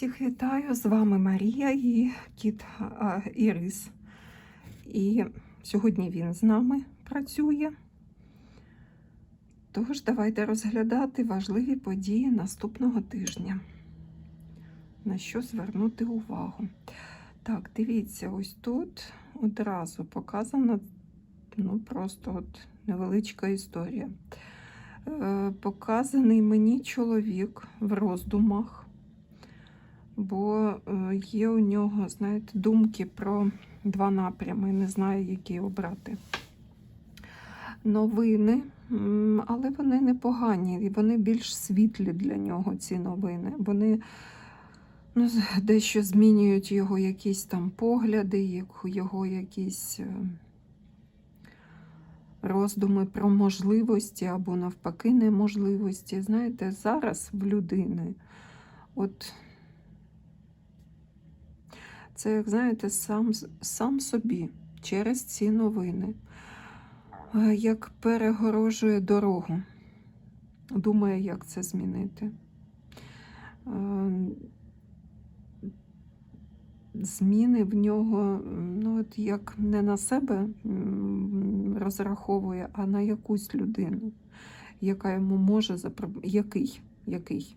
Всіх вітаю! З вами Марія і кіт а, Ірис. І сьогодні він з нами працює. Тож, давайте розглядати важливі події наступного тижня. На що звернути увагу? Так, дивіться, ось тут одразу показана ну, просто от невеличка історія. Е, Показаний мені чоловік в роздумах бо е, є у нього, знаєте, думки про два напрями, не знаю, які обрати. Новини, але вони непогані, і вони більш світлі для нього, ці новини. Вони ну, дещо змінюють його якісь там погляди, його якісь е, роздуми про можливості або навпаки неможливості. Знаєте, зараз в людини. От це, як знаєте, сам, сам собі через ці новини, е, як перегорожує дорогу. Думає, як це змінити. Е, Зміни в нього, ну, от як не на себе розраховує, а на якусь людину, яка йому може запро- який, який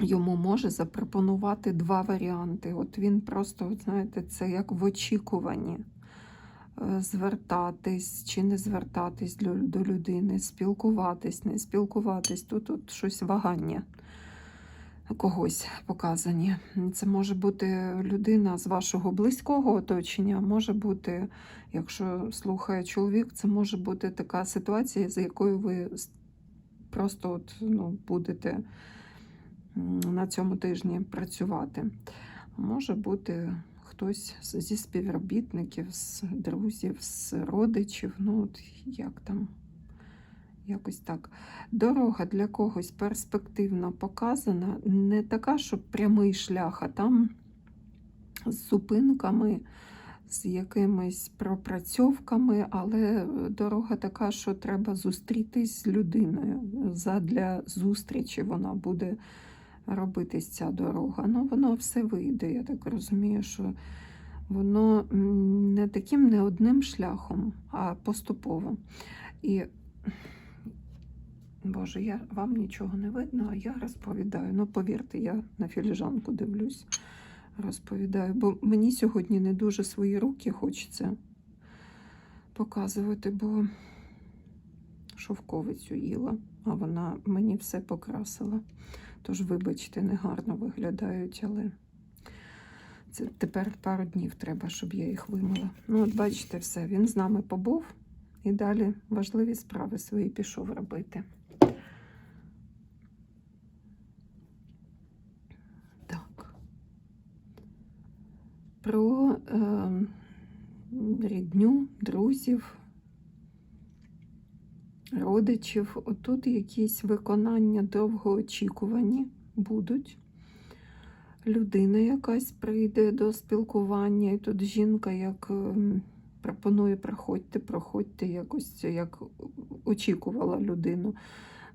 йому може запропонувати два варіанти. От він просто, от знаєте, це як в очікуванні е, звертатись чи не звертатись до, людини, спілкуватись, не спілкуватись. Тут от щось вагання когось показані. Це може бути людина з вашого близького оточення, може бути, якщо слухає чоловік, це може бути така ситуація, за якою ви просто от, ну, будете на цьому тижні працювати. Може бути хтось зі співробітників, з друзів, з родичів, ну от як там, якось так. Дорога для когось перспективно показана, не така, що прямий шлях, а там з зупинками, з якимись пропрацьовками, але дорога така, що треба зустрітись з людиною. Задля зустрічі вона буде робитись ця дорога. Ну, воно все вийде. Я так розумію, що воно не таким не одним шляхом, а поступово. І Боже, я вам нічого не видно, а я розповідаю. Ну, повірте, я на філіжанку дивлюсь, розповідаю, бо мені сьогодні не дуже свої руки хочеться показувати, бо шовковицю їла, а вона мені все покрасила. Тож, вибачте, негарно виглядають, але це тепер пару днів треба, щоб я їх вимила. Ну, от бачите, все, він з нами побув і далі важливі справи свої пішов робити. Так. Про е, рідню, друзів, родичів. Отут якісь виконання довгоочікувані будуть. Людина якась прийде до спілкування, і тут жінка як ем, пропонує проходьте, проходьте, якось як очікувала людину.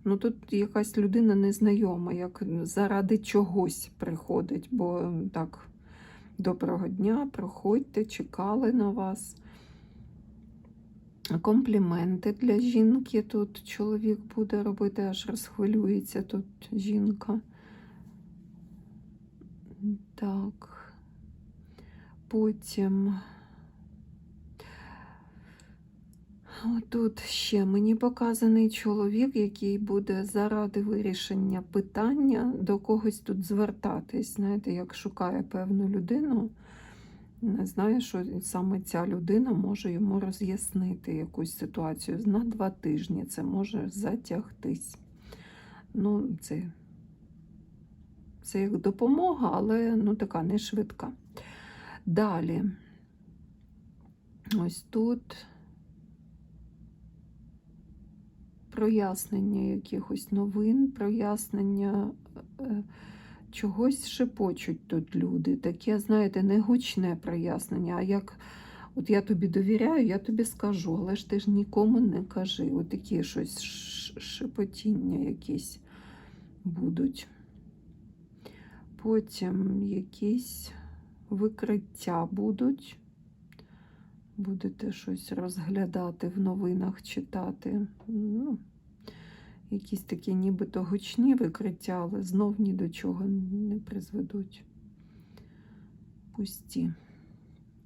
Ну тут якась людина незнайома, як заради чогось приходить, бо так, доброго дня, проходьте, чекали на вас. Компліменти для жінки. Тут чоловік буде робити, аж розхвилюється тут жінка. Так. Потім. Тут ще мені показаний чоловік, який буде заради вирішення питання до когось тут звертатись. Знаєте, як шукає певну людину, не знає, що саме ця людина може йому роз'яснити якусь ситуацію. На два тижні це може затягтись. Ну, це, це як допомога, але ну, така не швидка. Далі. Ось тут. прояснення якихось новин, прояснення е, чогось шепочуть тут люди. Таке, знаєте, не гучне прояснення, а як от я тобі довіряю, я тобі скажу, але ж ти ж нікому не кажи. От такі щось шепотіння якісь будуть. Потім якісь викриття будуть. Будете щось розглядати в новинах, читати. Ну, якісь такі нібито гучні викриття, але знов ні до чого не призведуть. Пусті.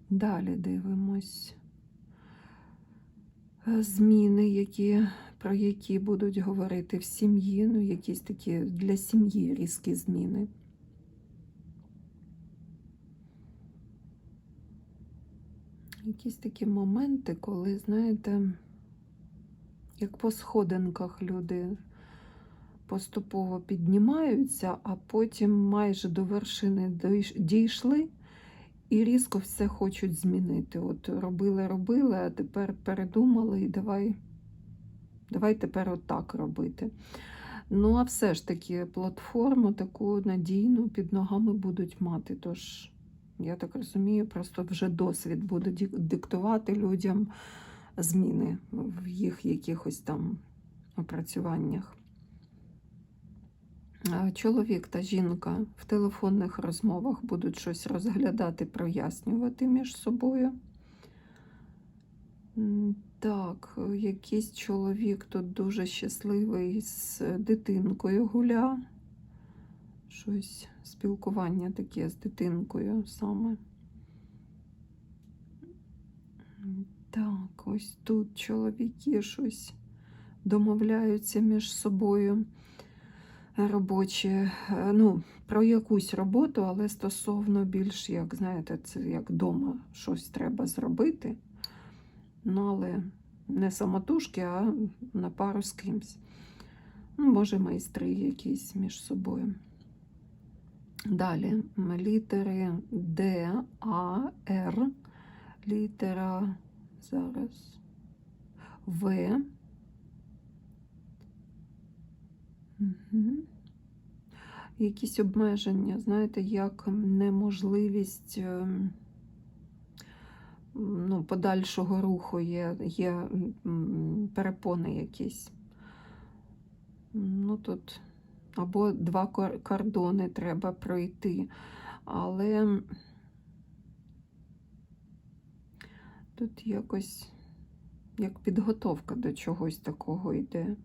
Далі дивимось. Е, Зміни, які, про які будуть говорити в сім'ї, ну, якісь такі для сім'ї різкі зміни. Якісь такі моменти, коли, знаєте, як по сходинках люди поступово піднімаються, а потім майже до вершини дійшли і різко все хочуть змінити. От робили, робили, а тепер передумали і давай, давай тепер отак робити. Ну, а все ж таки, платформу таку надійну під ногами будуть мати. Тож, я так розумію, просто вже досвід буде диктувати людям зміни в їх якихось там опрацюваннях. Чоловік та жінка в телефонних розмовах будуть щось розглядати, прояснювати між собою. Так, якийсь чоловік тут дуже щасливий з дитинкою гуля. Щось спілкування таке з дитинкою саме. Так, ось тут чоловіки щось домовляються між собою робочі, е, ну, про якусь роботу, але стосовно більш, як знаєте, це як вдома щось треба зробити. Ну, але не самотужки, а на пару з кимсь. Ну, може, майстри якісь між собою. Далі літери Д, А, Р, літера зараз В. Угу. Якісь обмеження, знаєте, як неможливість ем, ну, подальшого руху є, є перепони якісь. Ну, тут або два кордони треба пройти, але тут якось як підготовка до чогось такого йде.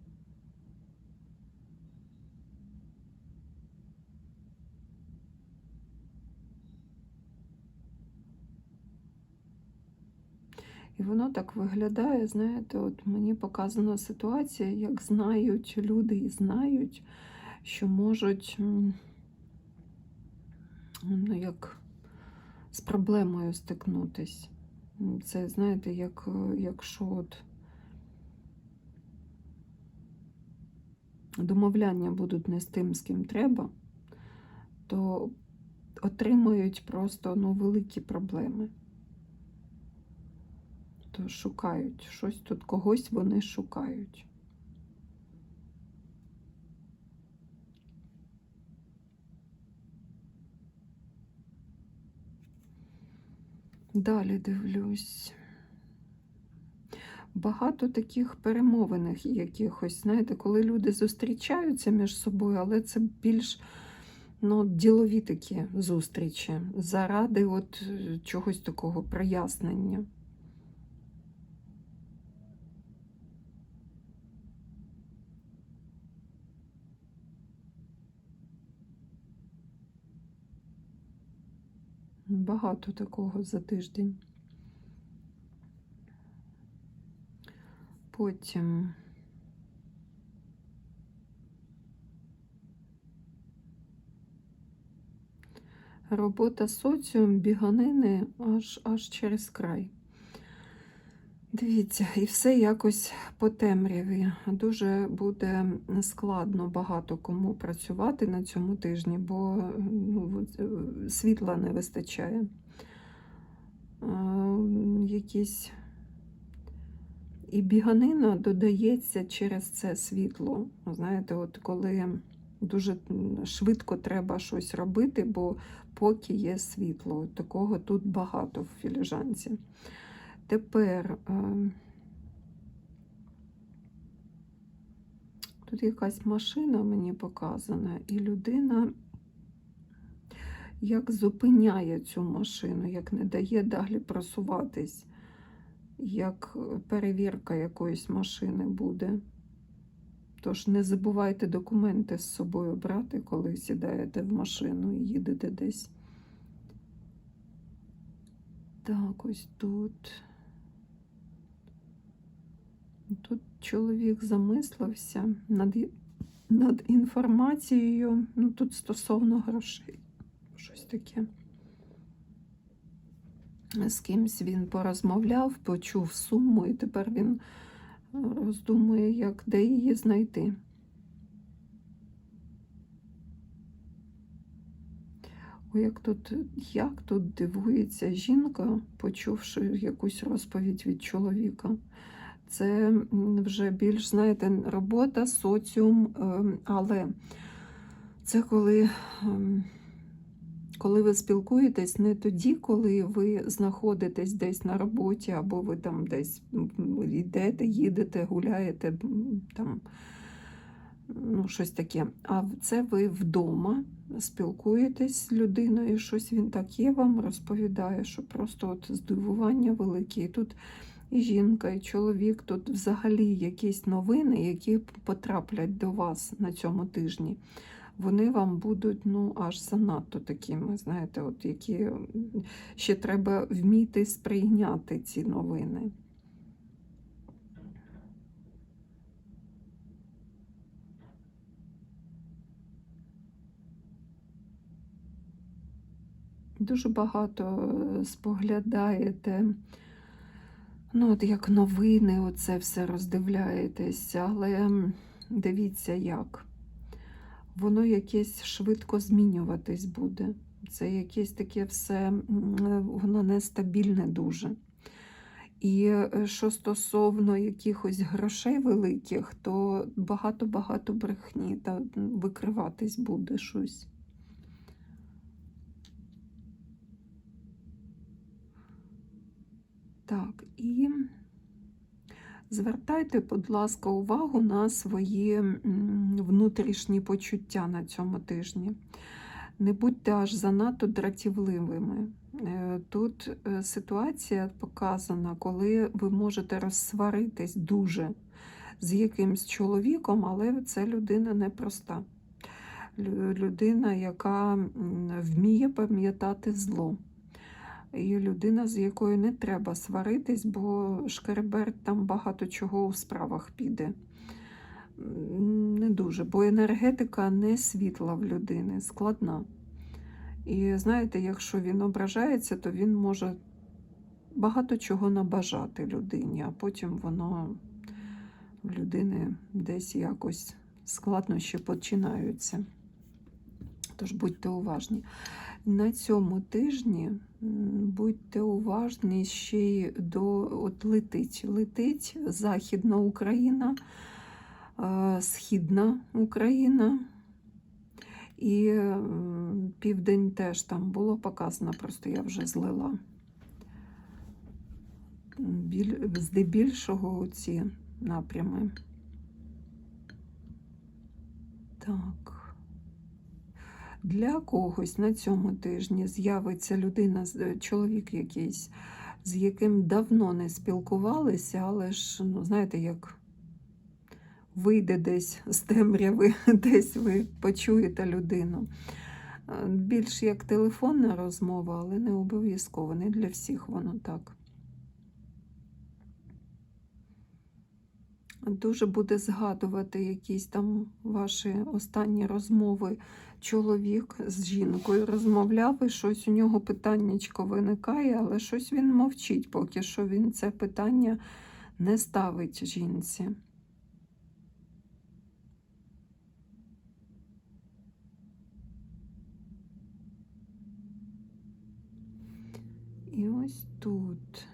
І воно так виглядає, знаєте, от мені показана ситуація, як знають люди і знають, що можуть ну, як з проблемою стикнутись. Це, знаєте, як, е, якщо от домовляння будуть не з тим, з ким треба, то отримують просто ну, великі проблеми то шукають щось тут, когось вони шукають. Далі дивлюсь. Багато таких перемовиних якихось, знаєте, коли люди зустрічаються між собою, але це більш ну, ділові такі зустрічі заради от чогось такого прояснення. Багато такого за тиждень. Потім робота соціум, біганини аж, аж через край. Дивіться, і все якось по темряві. Дуже буде складно багато кому працювати на цьому тижні, бо ну, світла не вистачає. Якісь і біганина додається через це світло. Знаєте, от коли дуже швидко треба щось робити, бо поки є світло. Такого тут багато в філіжанці. Тепер е, тут якась машина мені показана, і людина як зупиняє цю машину, як не дає далі просуватись, як перевірка якоїсь машини буде. Тож не забувайте документи з собою брати, коли сідаєте в машину і їдете десь. Так, ось тут. Тут чоловік замислився над, над інформацією, ну тут стосовно грошей. Щось таке. З кимсь він порозмовляв, почув суму, і тепер він роздумує, як де її знайти. Ой, як тут, як тут дивується жінка, почувши якусь розповідь від чоловіка. Це вже більш, знаєте, робота, соціум, ем, але це коли, ем, коли ви спілкуєтесь не тоді, коли ви знаходитесь десь на роботі, або ви там десь йдете, їдете, гуляєте, там, ну, щось таке. А це ви вдома спілкуєтесь з людиною, щось він таке вам розповідає, що просто от здивування велике. І тут і жінка, і чоловік, тут взагалі якісь новини, які потраплять до вас на цьому тижні. Вони вам будуть ну, аж занадто такими, знаєте, от які ще треба вміти сприйняти ці новини. Дуже багато е, споглядаєте, ну, от як новини, оце все роздивляєтесь, але дивіться як. Воно якесь швидко змінюватись буде. Це якесь таке все, воно нестабільне дуже. І е, що стосовно якихось грошей великих, то багато-багато брехні та викриватись буде щось. Так, і звертайте, будь ласка, увагу на свої внутрішні почуття на цьому тижні. Не будьте аж занадто дратівливими. Е, Тут е, ситуація показана, коли ви можете розсваритись дуже з якимсь чоловіком, але це людина непроста. Людина, яка вміє пам'ятати зло. І людина, з якою не треба сваритись, бо шкереберть там багато чого у справах піде. Не дуже, бо енергетика не світла в людини, складна. І знаєте, якщо він ображається, то він може багато чого набажати людині, а потім воно в людини десь якось складнощі починаються. Тож будьте уважні. На цьому тижні будьте уважні ще й до от летить. Летить Західна Україна, е, Східна Україна. І південь теж там було показано, просто я вже злила. Біль, здебільшого ці напрями. Так. Для когось на цьому тижні з'явиться людина, е, чоловік якийсь, з яким давно не спілкувалися, але ж, ну, знаєте, як вийде десь з темряви, десь ви почуєте людину. Е, Більш як телефонна розмова, але не обов'язково, не для всіх воно так. Дуже буде згадувати якісь там ваші останні розмови. Чоловік з жінкою розмовляв, і щось у нього питаннячко виникає, але щось він мовчить, поки що він це питання не ставить жінці. І ось тут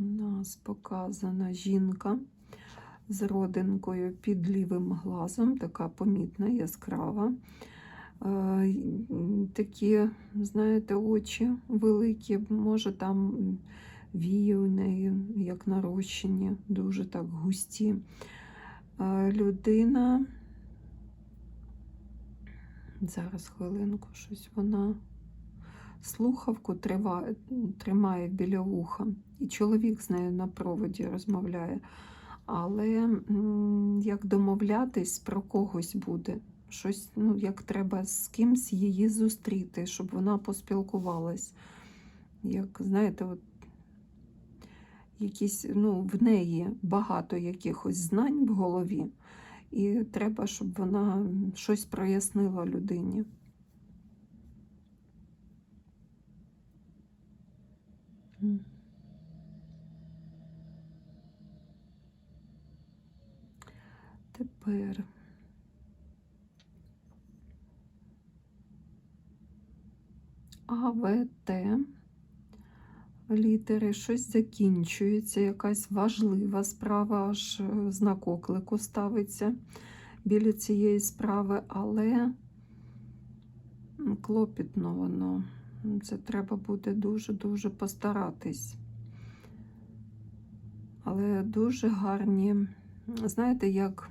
у нас показана жінка з родинкою під лівим глазом, така помітна, яскрава. Е, Такі, знаєте, очі великі, може там вії у неї, як нарощені, дуже так густі. Е, Людина Зараз хвилинку, щось вона слухавку тримає біля вуха, і чоловік з нею на проводі розмовляє. Але як домовлятись про когось буде, щось, ну, як треба з кимсь її зустріти, щоб вона поспілкувалась. Як, знаєте, от якісь, ну, в неї багато якихось знань в голові, і треба, щоб вона щось прояснила людині. Тепер А, В, Літери, щось закінчується, якась важлива справа, аж е, знак оклику ставиться біля цієї справи, але клопітно воно. Це треба буде дуже-дуже постаратись. Але дуже гарні, знаєте, як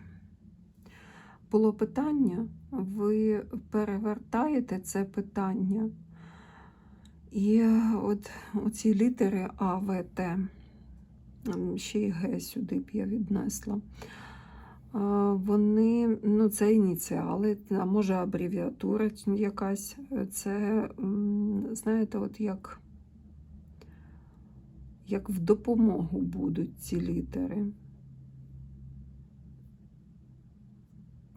було питання, ви перевертаєте це питання. І от оці літери А, В, Т, ще й Г сюди б я віднесла. Вони, ну, це ініціали, а може абревіатура якась. Це, знаєте, от як, як в допомогу будуть ці літери.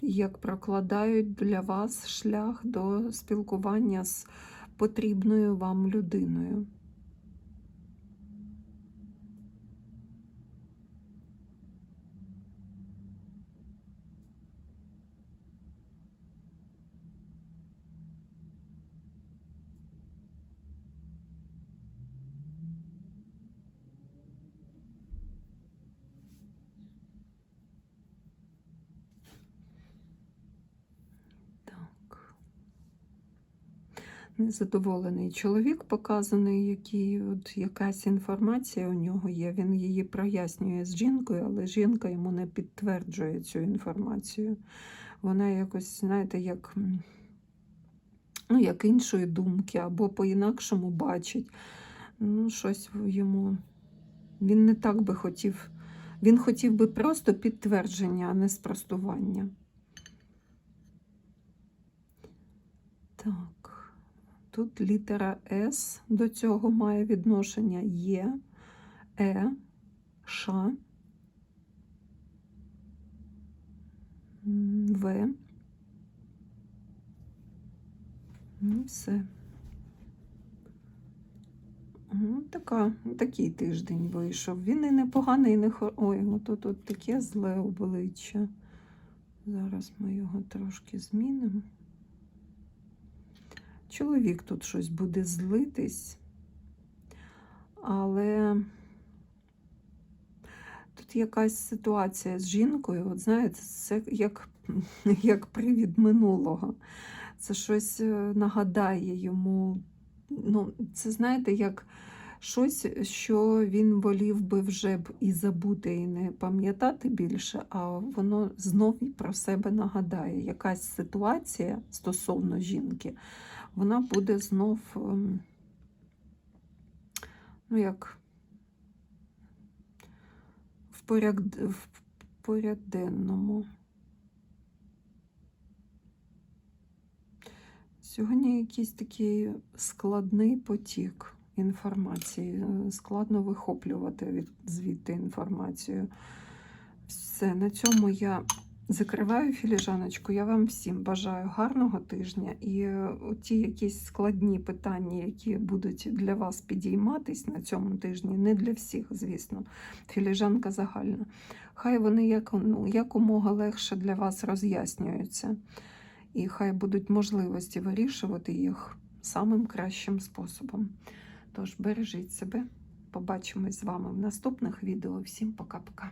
Як прокладають для вас шлях до спілкування з потрібною вам людиною. Так. Незадоволений чоловік показаний, який от якась інформація у нього є. Він її прояснює з жінкою, але жінка йому не підтверджує цю інформацію. Вона якось, знаєте, як, ну, як іншої думки, або по-інакшому бачить. Ну, щось йому. Він не так би хотів. Він хотів би просто підтвердження, а не спростування. Так, тут літера С до цього має відношення Є, Е, Ш, В. Ну, все. Така, такий тиждень вийшов. Він і непоганий, і не хор... Ой, ото тут таке зле обличчя. Зараз ми його трошки змінимо. Чоловік тут щось буде злитись, але тут якась ситуація з жінкою, от знаєте, це як, як привід минулого. Це щось е, нагадає йому. Ну, це знаєте, як щось, що він волів би вже б і забути, і не пам'ятати більше, а воно знов і про себе нагадає. Якась ситуація стосовно жінки, вона буде знов, ем, ну як в поряд, в поряденному. Сьогодні якийсь такий складний потік інформації. е, Складно вихоплювати від, звідти інформацію. Все, на цьому я закриваю філіжаночку. Я вам всім бажаю гарного тижня. І е, ті якісь складні питання, які будуть для вас підійматись на цьому тижні, не для всіх, звісно. Філіжанка загальна. Хай вони як, ну, якомога легше для вас роз'яснюються. І хай будуть можливості вирішувати їх самим кращим способом. Тож бережіть себе. Побачимось з вами в наступних відео. Всім пока-пока.